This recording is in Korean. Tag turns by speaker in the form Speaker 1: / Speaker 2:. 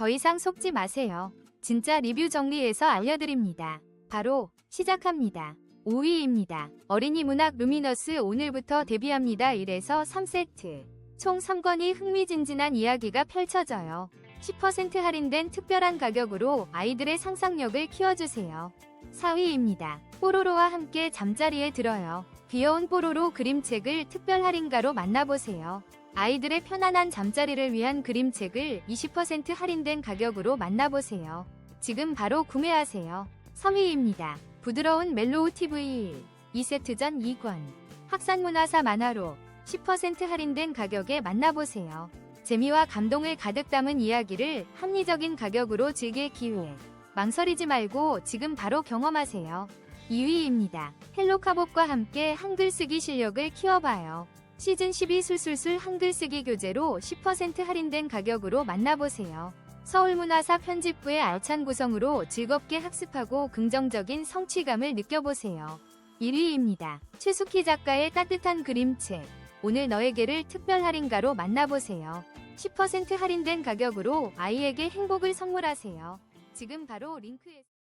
Speaker 1: 더 이상 속지 마세요. 진짜 리뷰 정리해서 알려드립니다. 바로 시작합니다. 5위입니다. 어린이 문학 루미너스 오늘부터 데뷔합니다. 1에서 3세트. 총 3권이 흥미진진한 이야기가 펼쳐져요. 10% 할인된 특별한 가격으로 아이들의 상상력을 키워주세요. 4위입니다. 뽀로로와 함께 잠자리에 들어요. 귀여운 뽀로로 그림책을 특별 할인가로 만나보세요. 아이들의 편안한 잠자리를 위한 그림책을 20% 할인된 가격으로 만나보세요. 지금 바로 구매하세요. 3위입니다. 부드러운 멜로우 TV 2세트전 2권 학산문화사 만화로 10% 할인된 가격에 만나보세요. 재미와 감동을 가득 담은 이야기를 합리적인 가격으로 즐길 기회. 망설이지 말고 지금 바로 경험하세요. 2위입니다. 헬로카봇과 함께 한글 쓰기 실력을 키워봐요. 시즌 12 술술술 한글 쓰기 교재로 10% 할인된 가격으로 만나보세요. 서울문화사 편집부의 알찬 구성으로 즐겁게 학습하고 긍정적인 성취감을 느껴보세요. 1위입니다. 최숙희 작가의 따뜻한 그림책. 오늘 너에게를 특별 할인가로 만나보세요. 10% 할인된 가격으로 아이에게 행복을 선물하세요. 지금 바로 링크에서